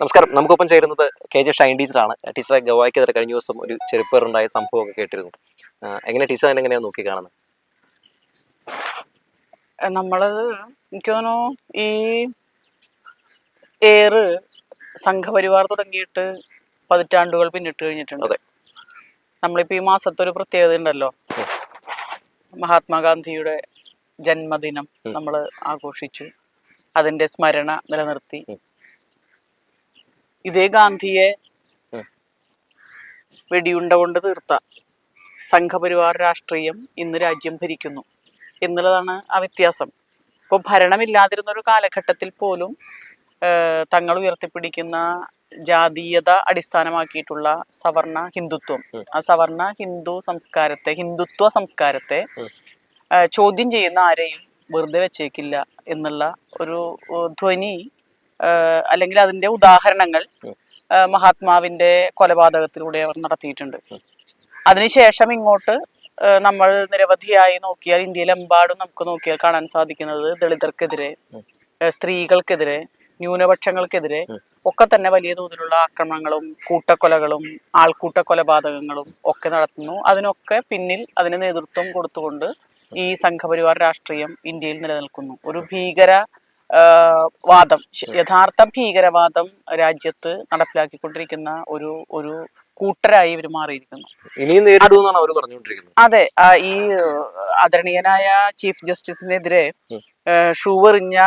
നമസ്കാരം. നമുക്കൊപ്പം ചേരുന്നത് കെ ജെ ഷൈൻ ടീച്ചറാണ്. ടീച്ചറെ ഗവായ്ക്കെതിരെ കഴിഞ്ഞ ദിവസം ഒരു ചെരുപ്പേറുണ്ടായ സംഭവമൊക്കെ കേട്ടിരുന്നു. എങ്ങനെ ടീച്ചർ അതിനെങ്ങനെയാണ് നോക്കി കാണുന്നത് നമ്മളത് എനിക്ക് തോന്നുന്നു ഈ ഏറ് സംഘപരിവാർ തുടങ്ങിയിട്ട് പതിറ്റാണ്ടുകൾ പിന്നിട്ട് കഴിഞ്ഞിട്ടുണ്ട്. അതെ. നമ്മളിപ്പോ ഈ മാസത്തെ ഒരു പ്രത്യേകത ഉണ്ടല്ലോ. മഹാത്മാഗാന്ധിയുടെ ജന്മദിനം നമ്മൾ ആഘോഷിച്ചു. അതിന്റെ സ്മരണ നിലനിർത്തി. ഇതേ ഗാന്ധിയെ വെടിയുണ്ട കൊണ്ട് തീർത്ത സംഘപരിവാർ രാഷ്ട്രീയം ഇന്ന് രാജ്യം ഭരിക്കുന്നു. എന്നുള്ളതാണ് ആ വ്യത്യാസം. ഇപ്പോൾ ഭരണമില്ലാതിരുന്ന ഒരു കാലഘട്ടത്തിൽ പോലും തങ്ങൾ ഉയർത്തിപ്പിടിക്കുന്ന ജാതീയത അടിസ്ഥാനമാക്കിയിട്ടുള്ള സവർണ ഹിന്ദുത്വം. ആ സവർണ ഹിന്ദു സംസ്കാരത്തെ ഹിന്ദുത്വ സംസ്കാരത്തെ ചോദ്യം ചെയ്യുന്ന ആരെയും വെറുതെ വെച്ചേക്കില്ല എന്നുള്ള ഒരു ധ്വനി അല്ലെങ്കിൽ അതിന്റെ ഉദാഹരണങ്ങൾ മഹാത്മാവിന്റെ കൊലപാതകത്തിലൂടെ അവർ നടത്തിയിട്ടുണ്ട്. അതിനുശേഷം ഇങ്ങോട്ട് നമ്മൾ നിരവധിയായി നോക്കിയാൽ ഇന്ത്യയിലെമ്പാടും നമുക്ക് നോക്കിയാൽ കാണാൻ സാധിക്കുന്നത് ദളിതർക്കെതിരെ സ്ത്രീകൾക്കെതിരെ ന്യൂനപക്ഷങ്ങൾക്കെതിരെ ഒക്കെ തന്നെ വലിയ തോതിലുള്ള ആക്രമണങ്ങളും കൂട്ടക്കൊലകളും ആൾക്കൂട്ട കൊലപാതകങ്ങളും ഒക്കെ നടത്തുന്നു. അതിനൊക്കെ പിന്നിൽ അതിന് നേതൃത്വം കൊടുത്തുകൊണ്ട് ഈ സംഘപരിവാർ രാഷ്ട്രീയം ഇന്ത്യയിൽ നിലനിൽക്കുന്നു. ഒരു ഭീകര വാദം. യഥാർത്ഥ ഭീകരവാദം രാജ്യത്ത് നടപ്പിലാക്കിക്കൊണ്ടിരിക്കുന്ന ഒരു ഒരു കൂട്ടരായി ഇവർ മാറിയിരിക്കുന്നു. ഇനിയും നേരിടുമെന്നാണ് അവർ പറഞ്ഞുകൊണ്ടിരിക്കുന്നത്. അതെ ഈ ആദരണീയനായ ചീഫ് ജസ്റ്റിസിനെതിരെ ഷൂവെറിഞ്ഞ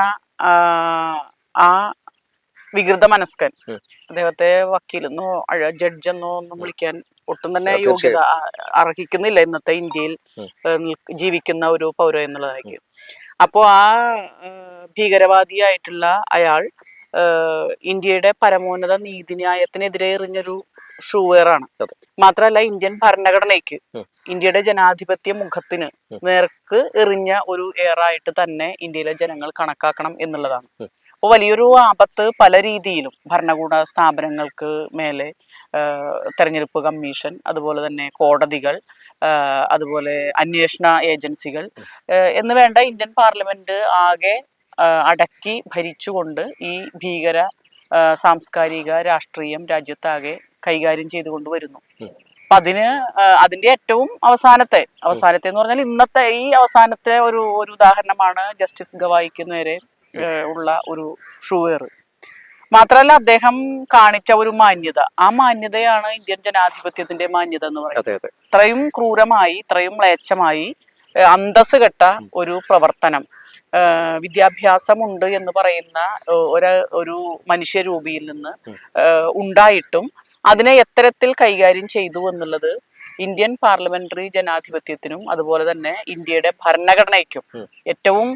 ആ, വികൃത മനസ്കൻ. അദ്ദേഹത്തെ വക്കീലെന്നോ ജഡ്ജെന്നോ ഒന്നും വിളിക്കാൻ ഒട്ടും തന്നെ യോഗ്യത അർഹിക്കുന്നില്ല ഇന്നത്തെ ഇന്ത്യയിൽ ജീവിക്കുന്ന ഒരു പൗര എന്നുള്ളതായിരിക്കും. അപ്പോൾ ആ ഭീകരവാദിയായിട്ടുള്ള അയാൾ ഇന്ത്യയുടെ പരമോന്നത നീതിന്യായത്തിനെതിരെ എറിഞ്ഞൊരു ഷൂവേറാണ്. മാത്രമല്ല ഇന്ത്യൻ ഭരണഘടനയ്ക്ക് ഇന്ത്യയുടെ ജനാധിപത്യ മുഖത്തിന് നേർക്ക് എറിഞ്ഞ ഒരു ഏറായിട്ട് തന്നെ ഇന്ത്യയിലെ ജനങ്ങൾ കണക്കാക്കണം എന്നുള്ളതാണ്. അപ്പോൾ വലിയൊരു ആപത്ത് പല രീതിയിലും ഭരണകൂട സ്ഥാപനങ്ങൾക്ക് മേലെ തെരഞ്ഞെടുപ്പ് കമ്മീഷൻ അതുപോലെ തന്നെ കോടതികൾ അതുപോലെ അന്വേഷണ ഏജൻസികൾ എന്ന് വേണ്ട ഇന്ത്യൻ പാർലമെന്റ് ആകെ അടക്കി ഭരിച്ചുകൊണ്ട് ഈ ഭീകര സാംസ്കാരിക രാഷ്ട്രീയം രാജ്യത്താകെ കൈകാര്യം ചെയ്തുകൊണ്ട് വരുന്നു. അപ്പൊ അതിന് അതിന്റെ ഏറ്റവും അവസാനത്തെ അവസാനത്തെ എന്ന് പറഞ്ഞാൽ ഇന്നത്തെ ഈ അവസാനത്തെ ഒരു ഒരു ഉദാഹരണമാണ് ജസ്റ്റിസ് ഗവായിക്ക് നേരെ ഉള്ള ഒരു ഷൂവേർ മാത്രമല്ല അദ്ദേഹം കാണിച്ച ഒരു മാന്യത. ആ മാന്യതയാണ് ഇന്ത്യൻ ജനാധിപത്യത്തിന്റെ മാന്യത എന്ന് പറയുന്നത്. ഇത്രയും ക്രൂരമായി ഇത്രയും മ്ലേച്ഛമായി അന്തസ് കെട്ട ഒരു പ്രവർത്തനം. വിദ്യാഭ്യാസമുണ്ട് എന്ന് പറയുന്ന ഒരു ഒരു മനുഷ്യരൂപിയിൽ നിന്ന് ഉണ്ടായിട്ടും അതിനെ എത്തരത്തിൽ കൈകാര്യം ചെയ്തു എന്നുള്ളത് ഇന്ത്യൻ പാർലമെന്ററി ജനാധിപത്യത്തിനും അതുപോലെ തന്നെ ഇന്ത്യയുടെ ഭരണഘടനയ്ക്കും ഏറ്റവും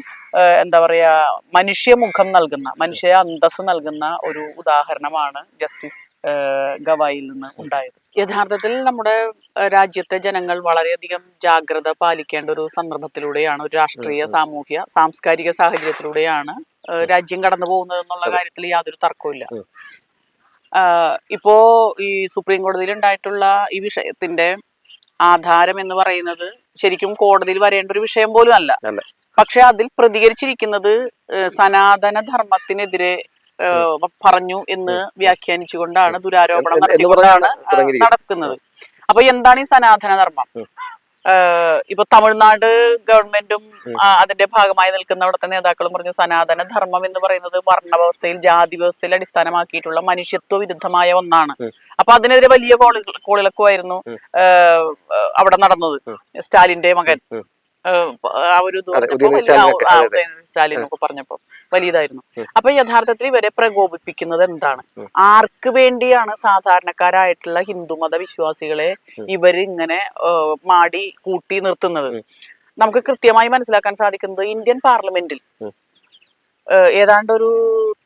എന്താ പറയാ മനുഷ്യമുഖം നൽകുന്ന മനുഷ്യ അന്തസ് നൽകുന്ന ഒരു ഉദാഹരണമാണ് ജസ്റ്റിസ് ഗവായിൽ നിന്ന് ഉണ്ടായത്. യഥാർത്ഥത്തിൽ നമ്മുടെ രാജ്യത്തെ ജനങ്ങൾ വളരെയധികം ജാഗ്രത പാലിക്കേണ്ട ഒരു സന്ദർഭത്തിലൂടെയാണ് ഒരു രാഷ്ട്രീയ സാമൂഹ്യ സാംസ്കാരിക സാഹചര്യത്തിലൂടെയാണ് രാജ്യം കടന്നു പോകുന്നത് എന്നുള്ള കാര്യത്തിൽ യാതൊരു തർക്കവുമില്ല. ഇപ്പോ ഈ സുപ്രീം കോടതിയിൽ ഉണ്ടായിട്ടുള്ള ഈ വിഷയത്തിന്റെ ആധാരം എന്ന് പറയുന്നത് ശരിക്കും കോടതിയിൽ വരേണ്ട ഒരു വിഷയം പോലും അല്ല. പക്ഷെ അതിൽ പ്രതികരിച്ചിരിക്കുന്നത് സനാതന ധർമ്മത്തിനെതിരെ പറഞ്ഞു എന്ന് വ്യാഖ്യാനിച്ചുകൊണ്ടാണ് ദുരാരോപണം നടത്തിക്കൊണ്ടാണ് നടക്കുന്നത്. അപ്പൊ എന്താണ് ഈ സനാതന ധർമ്മം ഇപ്പൊ തമിഴ്നാട് ഗവൺമെന്റും അതിന്റെ ഭാഗമായി നിൽക്കുന്ന അവിടുത്തെ നേതാക്കളും പറഞ്ഞു സനാതന ധർമ്മം എന്ന് പറയുന്നത് വർണവ്യവസ്ഥയിൽ ജാതി വ്യവസ്ഥയിൽ അടിസ്ഥാനമാക്കിയിട്ടുള്ള മനുഷ്യത്വ വിരുദ്ധമായ ഒന്നാണ്. അപ്പൊ അതിനെതിരെ വലിയ കോളി കോളിളക്കമായിരുന്നു. അവിടെ നടന്നത്. സ്റ്റാലിന്റെ മകൻ. ആ ഒരു സ്റ്റാലിനൊക്കെ, പറഞ്ഞപ്പോ വലിയതായിരുന്നു. അപ്പൊ യഥാർത്ഥത്തിൽ ഇവരെ പ്രകോപിപ്പിക്കുന്നത് എന്താണ്. ആർക്ക് വേണ്ടിയാണ് സാധാരണക്കാരായിട്ടുള്ള ഹിന്ദുമത വിശ്വാസികളെ ഇവർ ഇങ്ങനെ ഏഹ്, മാടി കൂട്ടി നിർത്തുന്നത്? നമുക്ക് കൃത്യമായി മനസ്സിലാക്കാൻ സാധിക്കുന്നത് ഇന്ത്യൻ പാർലമെന്റിൽ. ഏതാണ്ട് ഒരു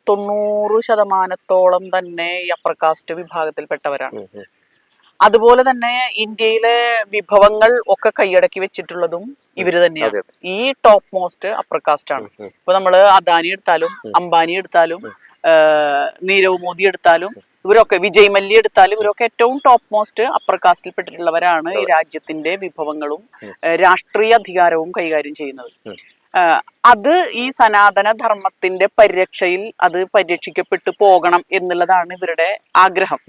തൊണ്ണൂറ് ശതമാനത്തോളം തന്നെ ഈ അപ്പർ കാസ്റ്റ് വിഭാഗത്തിൽപ്പെട്ടവരാണ്. അതുപോലെ തന്നെ ഇന്ത്യയിലെ വിഭവങ്ങൾ ഒക്കെ കൈയടക്കി വെച്ചിട്ടുള്ളതും ഇവർ തന്നെയാണ്. ഈ ടോപ്പ് മോസ്റ്റ് അപ്പർ കാസ്റ്റ് ആണ്. ഇപ്പൊ നമ്മൾ അദാനി എടുത്താലും അംബാനി എടുത്താലും നീരവ് മോദി എടുത്താലും ഇവരൊക്കെ വിജയ് മല്യ എടുത്താലും ഇവരൊക്കെ ഏറ്റവും ടോപ്പ് മോസ്റ്റ് അപ്പർ കാസ്റ്റിൽ പെട്ടിട്ടുള്ളവരാണ് ഈ രാജ്യത്തിന്റെ വിഭവങ്ങളും രാഷ്ട്രീയ അധികാരവും കൈകാര്യം ചെയ്യുന്നത്. അത് ഈ സനാതന ധർമ്മത്തിന്റെ പരിരക്ഷയിൽ അത് പരിരക്ഷിക്കപ്പെട്ടു പോകണം എന്നുള്ളതാണ് ഇവരുടെ ആഗ്രഹം.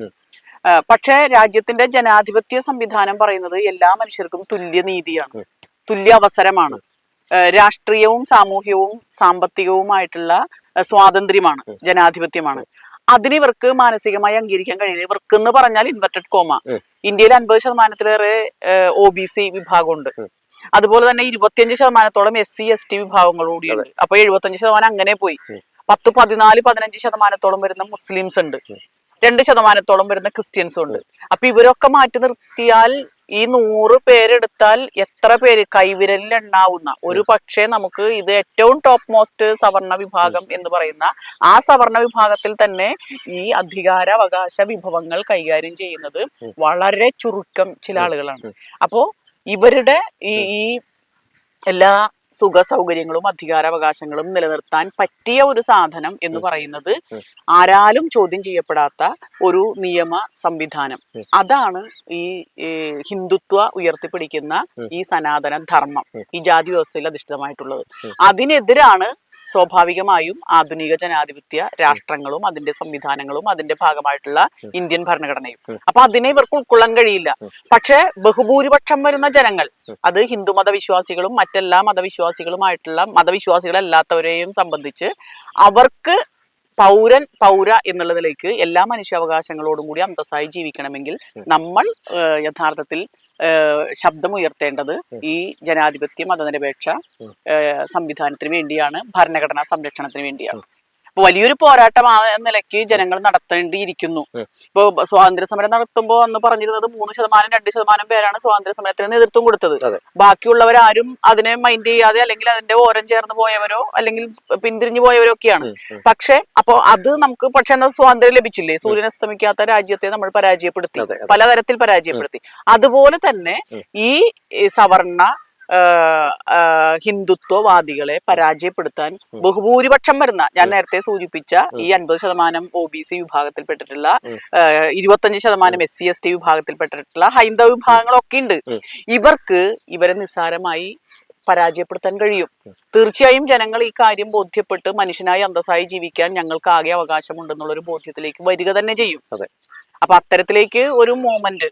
പക്ഷേ രാജ്യത്തിന്റെ ജനാധിപത്യ സംവിധാനം പറയുന്നത് എല്ലാ മനുഷ്യർക്കും തുല്യ നീതിയാണ്. തുല്യ അവസരമാണ്. രാഷ്ട്രീയവും സാമൂഹ്യവും സാമ്പത്തികവുമായിട്ടുള്ള സ്വാതന്ത്ര്യമാണ് ജനാധിപത്യമാണ്. അതിന് ഇവർക്ക് മാനസികമായി അംഗീകരിക്കാൻ കഴിയില്ല. ഇവർക്ക് എന്ന് പറഞ്ഞാൽ ഇൻവെർട്ടഡ് കോമ ഇന്ത്യയിൽ അൻപത് ശതമാനത്തിലേറെ ഒ ബി സി വിഭാഗമുണ്ട്. അതുപോലെ തന്നെ ഇരുപത്തിയഞ്ച് ശതമാനത്തോളം എസ് സി എസ് ടി വിഭാഗങ്ങളൂടിയുണ്ട് അപ്പൊ എഴുപത്തഞ്ച് ശതമാനം അങ്ങനെ പോയി. പത്ത് പതിനാല് പതിനഞ്ച് ശതമാനത്തോളം വരുന്ന മുസ്ലിംസ് ഉണ്ട്. രണ്ട് ശതമാനത്തോളം വരുന്ന ക്രിസ്ത്യൻസും ഉണ്ട്. അപ്പൊ ഇവരൊക്കെ മാറ്റി നിർത്തിയാൽ ഈ നൂറ് പേരെടുത്താൽ എത്ര പേര് കൈവിരലിൽ എണ്ണാവുന്ന? ഒരു പക്ഷേ നമുക്ക് ഇത് ഏറ്റവും ടോപ്പ് മോസ്റ്റ് സവർണ വിഭാഗം എന്ന് പറയുന്ന ആ സവർണ വിഭാഗത്തിൽ തന്നെ ഈ അധികാരാവകാശ വിഭവങ്ങൾ കൈകാര്യം ചെയ്യുന്നത് വളരെ ചുരുക്കം ചില ആളുകളാണ്. അപ്പോ ഇവരുടെ ഈ ഈ എല്ലാ സുഖ സൗകര്യങ്ങളും അധികാരാവകാശങ്ങളും നിലനിർത്താൻ പറ്റിയ ഒരു സാധനം എന്ന് പറയുന്നത് ആരാലും ചോദ്യം ചെയ്യപ്പെടാത്ത ഒരു നിയമ സംവിധാനം. അതാണ് ഈ ഹിന്ദുത്വ ഉയർത്തിപ്പിടിക്കുന്ന ഈ സനാതന ധർമ്മം ഈ ജാതി വ്യവസ്ഥയിൽ അധിഷ്ഠിതമായിട്ടുള്ളത്. അതിനെതിരാണ് സ്വാഭാവികമായും ആധുനിക ജനാധിപത്യ രാഷ്ട്രങ്ങളും അതിന്റെ സംവിധാനങ്ങളും അതിന്റെ ഭാഗമായിട്ടുള്ള ഇന്ത്യൻ ഭരണഘടനയും. അപ്പൊ അതിനെ ഇവർക്ക് ഉൾക്കൊള്ളാൻ കഴിയില്ല. പക്ഷെ ബഹുഭൂരിപക്ഷം വരുന്ന ജനങ്ങൾ അത് ഹിന്ദു മതവിശ്വാസികളും മറ്റെല്ലാ മതവിശ്വാസികളുമായിട്ടുള്ള മതവിശ്വാസികളല്ലാത്തവരെയും സംബന്ധിച്ച് അവർക്ക് പൗരൻ പൗര എന്നുള്ള നിലയ്ക്ക് എല്ലാ മനുഷ്യാവകാശങ്ങളോടും കൂടി അന്തസ്സായി ജീവിക്കണമെങ്കിൽ നമ്മൾ യഥാർത്ഥത്തിൽ ശബ്ദമുയർത്തേണ്ടത് ഈ ജനാധിപത്യ മതനിരപേക്ഷ സംവിധാനത്തിന് വേണ്ടിയാണ് ഭരണഘടനാ സംരക്ഷണത്തിന് വേണ്ടിയാണ്. അപ്പൊ വലിയൊരു പോരാട്ടം ആ നിലയ്ക്ക് ജനങ്ങൾ നടത്തേണ്ടിയിരിക്കുന്നു. ഇപ്പൊ സ്വാതന്ത്ര്യ സമരം നടത്തുമ്പോൾ അന്ന് പറഞ്ഞിരുന്നത് മൂന്ന് ശതമാനം രണ്ട് ശതമാനം പേരാണ് സ്വാതന്ത്ര്യ സമരത്തിന് നേതൃത്വം കൊടുത്തത്. ബാക്കിയുള്ളവരാരും അതിനെ മൈൻഡ് ചെയ്യാതെ അല്ലെങ്കിൽ അതിന്റെ ഓരം ചേർന്ന് പോയവരോ അല്ലെങ്കിൽ പിന്തിരിഞ്ഞു പോയവരോ ഒക്കെയാണ്. പക്ഷെ അപ്പൊ അത് നമുക്ക് പക്ഷെ എന്നാൽ സ്വാതന്ത്ര്യം ലഭിച്ചില്ലേ സൂര്യൻ അസ്തമിക്കാത്ത രാജ്യത്തെ നമ്മൾ പരാജയപ്പെടുത്തി. പലതരത്തിൽ പരാജയപ്പെടുത്തി അതുപോലെ തന്നെ ഈ സവർണ ഹിന്ദുത്വവാദികളെ പരാജയപ്പെടുത്താൻ ബഹുഭൂരിപക്ഷം വരുന്ന ഞാൻ നേരത്തെ സൂചിപ്പിച്ച ഈ അൻപത് ശതമാനം ഒ ബി സി വിഭാഗത്തിൽപ്പെട്ടിട്ടുള്ള ഇരുപത്തഞ്ച് ശതമാനം എസ് സി എസ് ടി വിഭാഗത്തിൽപ്പെട്ടിട്ടുള്ള ഹൈന്ദവ വിഭാഗങ്ങളൊക്കെ ഉണ്ട്. ഇവർക്ക് ഇവരെ നിസ്സാരമായി പരാജയപ്പെടുത്താൻ കഴിയും. തീർച്ചയായും ജനങ്ങൾ ഈ കാര്യം ബോധ്യപ്പെട്ട് മനുഷ്യനായി അന്തസ്സായി ജീവിക്കാൻ ഞങ്ങൾക്ക് ആകെ അവകാശമുണ്ടെന്നുള്ള ഒരു ബോധ്യത്തിലേക്ക് വരിക തന്നെ ചെയ്യും. അതെ. അപ്പൊ അത്തരത്തിലേക്ക് ഒരു മൂമെന്റ്.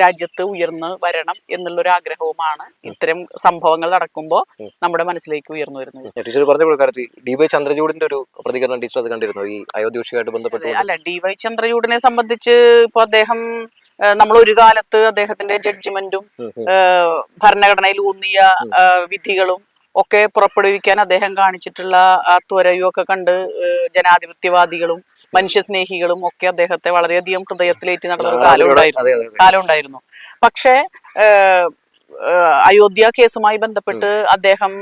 രാജ്യത്ത് ഉയർന്ന് വരണം എന്നുള്ള ഒരു ആഗ്രഹവുമാണ് ഇത്തരം സംഭവങ്ങൾ നടക്കുമ്പോൾ നമ്മുടെ മനസ്സിലേക്ക് ഉയർന്നു വരുന്നത്. ടീച്ചർ പറഞ്ഞ പ്രകാരത്തിൽ ഡി വൈ ചന്ദ്രചൂഡിന്റെ ഒരു പ്രതികരണം ടീച്ചർ അത് കണ്ടിരുന്നു? ഈ അയോധ്യ വിഷയമായിട്ട് ബന്ധപ്പെട്ട് അല്ല ഡി വൈ ചന്ദ്രചൂഡിനെ സംബന്ധിച്ച് ഇപ്പൊ അദ്ദേഹം നമ്മൾ ഒരു കാലത്ത് അദ്ദേഹത്തിന്റെ ജഡ്ജ്മെന്റും. ഭരണഘടനയിൽ ഊന്നിയ വിധികളും ഒക്കെ പുറപ്പെടുവിക്കാൻ അദ്ദേഹം കാണിച്ചിട്ടുള്ള ആ ത്വരയും ഒക്കെ കണ്ട് ജനാധിപത്യവാദികളും മനുഷ്യസ്നേഹികളും ഒക്കെ അദ്ദേഹത്തെ വളരെയധികം ഹൃദയത്തിലേറ്റി നടന്ന ഒരു കാലം കാലമുണ്ടായിരുന്നു ഉണ്ടായിരുന്നു. കാലം ഉണ്ടായിരുന്നു. പക്ഷേ അയോധ്യ കേസുമായി ബന്ധപ്പെട്ട് അദ്ദേഹം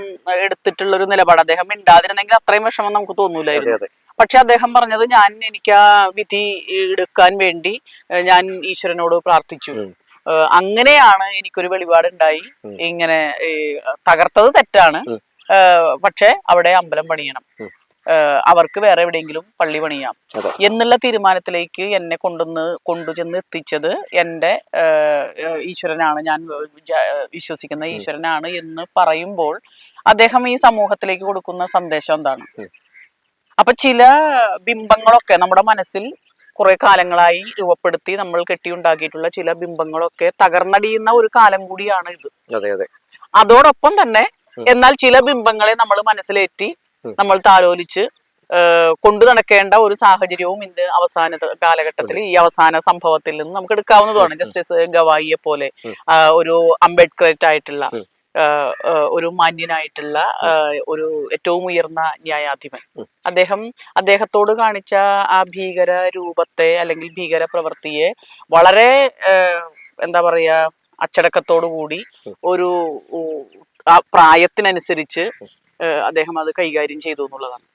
എടുത്തിട്ടുള്ള ഒരു നിലപാട് അദ്ദേഹം ഉണ്ടാതിരുന്നെങ്കിൽ അത്രയും വിഷമം നമുക്ക് തോന്നൂലായിരുന്നു. പക്ഷെ അദ്ദേഹം പറഞ്ഞത് ഞാൻ എനിക്ക് ആ വിധി എടുക്കാൻ വേണ്ടി ഞാൻ ഈശ്വരനോട് പ്രാർത്ഥിച്ചു. അങ്ങനെയാണ് എനിക്കൊരു വെളിപാടുണ്ടായി. ഇങ്ങനെ തകർത്തത് തെറ്റാണ്. പക്ഷെ അവിടെ അമ്പലം പണിയണം. അവർക്ക് വേറെ എവിടെയെങ്കിലും പള്ളി പണിയാം. എന്നുള്ള തീരുമാനത്തിലേക്ക് എന്നെ കൊണ്ടുവന്ന് കൊണ്ടുചെന്ന് എത്തിച്ചത് എന്റെ ഈശ്വരനാണ്. ഞാൻ വിശ്വസിക്കുന്ന ഈശ്വരനാണ് എന്ന് പറയുമ്പോൾ അദ്ദേഹം ഈ സമൂഹത്തിലേക്ക് കൊടുക്കുന്ന സന്ദേശം എന്താണ്. അപ്പൊ ചില ബിംബങ്ങളൊക്കെ നമ്മുടെ മനസ്സിൽ കുറെ കാലങ്ങളായി രൂപപ്പെടുത്തി നമ്മൾ കെട്ടിയുണ്ടാക്കിയിട്ടുള്ള ചില ബിംബങ്ങളൊക്കെ തകർന്നടിയുന്ന ഒരു കാലം കൂടിയാണ് ഇത്. അതെ അതെ. അതോടൊപ്പം തന്നെ എന്നാൽ ചില ബിംബങ്ങളെ നമ്മൾ മനസ്സിലേറ്റി. നമ്മൾ താലോലിച്ച് കൊണ്ടു നടക്കേണ്ട ഒരു സാഹചര്യവും ഇന്ന് അവസാന കാലഘട്ടത്തിൽ ഈ അവസാന സംഭവത്തിൽ നിന്ന് നമുക്ക് എടുക്കാവുന്നതാണ് ജസ്റ്റിസ് ഗവായിയെ പോലെ ഒരു അംബേദ്കറേറ്റ് ആയിട്ടുള്ള ഒരു മാന്യനായിട്ടുള്ള ഒരു ഏറ്റവും ഉയർന്ന ന്യായാധിപൻ. അദ്ദേഹം അദ്ദേഹത്തോട് കാണിച്ച ആ ഭീകര രൂപത്തെ അല്ലെങ്കിൽ ഭീകര പ്രവൃത്തിയെ വളരെ എന്താ പറയാ അച്ചടക്കത്തോടു കൂടി ഒരു പ്രായത്തിനനുസരിച്ച് അദ്ദേഹം അത് കൈകാര്യം ചെയ്തു എന്നുള്ളതാണ്.